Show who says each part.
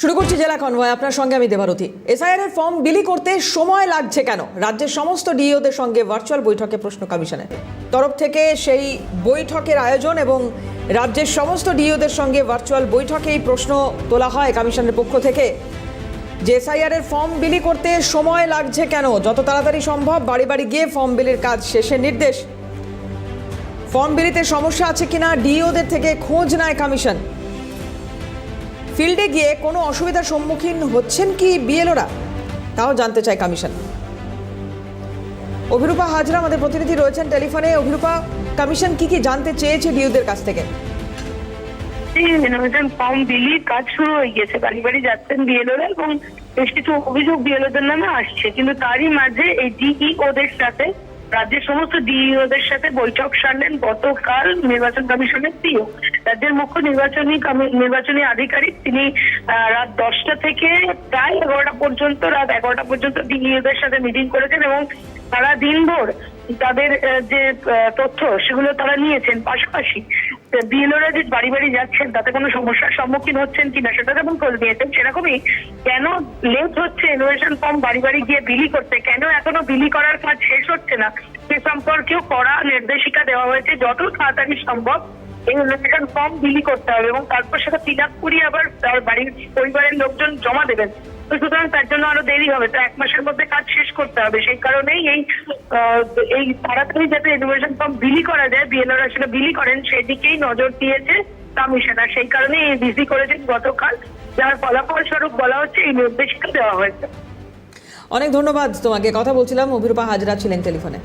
Speaker 1: শুরু করছি জেলা কনভয় আপনার সঙ্গে আমি দেবারতী। এসআইআর এর ফর্ম বিলি করতে সময় লাগছে কেন? রাজ্যের সমস্ত ডিওদের সঙ্গে ভার্চুয়াল বৈঠকে প্রশ্ন কমিশনের। তরফ থেকে সেই বৈঠকের আয়োজন এবং রাজ্যের সমস্ত ডিওদের সঙ্গে ভার্চুয়াল বৈঠকে এই প্রশ্ন তোলা হয় কমিশনের পক্ষ থেকে। যে এসআইআর এর ফর্ম বিলি করতে সময় লাগছে কেন? যত তাড়াতাড়ি সম্ভব বাড়ি বাড়ি গিয়ে ফর্ম বিলির কাজ শেষের নির্দেশ। ফর্ম বিলিতে সমস্যা আছে কিনা? ডিওদের থেকে খোঁজ নেয় কমিশন। ফিল্ডে গিয়ে কোনো অসুবিধার সম্মুখীন হচ্ছেন কি বিএলওরা? তাও জানতে চায় কমিশন। অভিরূপা হাজরা আমাদের প্রতিনিধি রয়েছেন টেলিফোনে। অভিরূপা, কমিশন কি কি জানতে চেয়েছে ডিউদের কাছ থেকে?
Speaker 2: ফর্ম কাজ শুরু হয়ে গিয়েছে। বাড়ি বাড়ি যাচ্ছেন বিএলওরা এবং বেশ কিছু অভিযোগ বিএলওদের নামে আসছে। কিন্তু তারই মাঝে এই ডিই ওদের সাথে, রাজ্যের সমস্ত ডিইওদের সাথে বৈঠক সারলেন গতকাল নির্বাচন কমিশনের সিও। রাজ্যের মুখ্য নির্বাচনী নির্বাচনী আধিকারিক তিনি রাত দশটা থেকে প্রায় এগারোটা পর্যন্ত, রাত এগারোটা পর্যন্ত ডিইওদের সাথে মিটিং করেছেন এবং সারা দিনভর তাদের যে তথ্য সেগুলো তারা নিয়েছেন। পাশাপাশি বিএলওরা যে বাড়ি বাড়ি যাচ্ছেন তাতে কোনো সমস্যার সম্মুখীন হচ্ছেন কিনা সেটা যেমন খোঁজ নিয়েছেন, সেরকমই কেন লেট হচ্ছে ইনোভেশন ফর্ম বাড়ি বাড়ি গিয়ে বিলি করতে, কেন এখনও বিলি করার কাজ শেষ হচ্ছে না? সে সম্পর্কেও কড়া নির্দেশিকা দেওয়া হয়েছে। যত তাড়াতাড়ি সম্ভব এই ইনোভেশন ফর্ম বিলি করতে হবে এবং তারপর সেটা ফিল আপ করিয়ে আবার তার বাড়ির পরিবারের লোকজন জমা দেবেন। তো সুতরাং তার জন্য আরও দেরি হবে। তো এক মাসের মধ্যে কাজ শেষ করতে হবে। সেই কারণেই এই এই তাড়াতাড়ি যাতে ইনোভেশন ফর্ম বিলি করা যায় বিএলআর সেটা বিলি করেন, সেদিকেই নজর দিয়েছে কমিশনার সেই কারণে এই বিসি করেছেন গতকাল, যার ফলাফল স্বরূপ বলা হচ্ছে এই নির্দেশিকা দেওয়া হয়েছে।
Speaker 1: অনেক ধন্যবাদ তোমাকে। কথা বলছিলাম অভিরূপা হাজরা ছিলেন টেলিফোনে।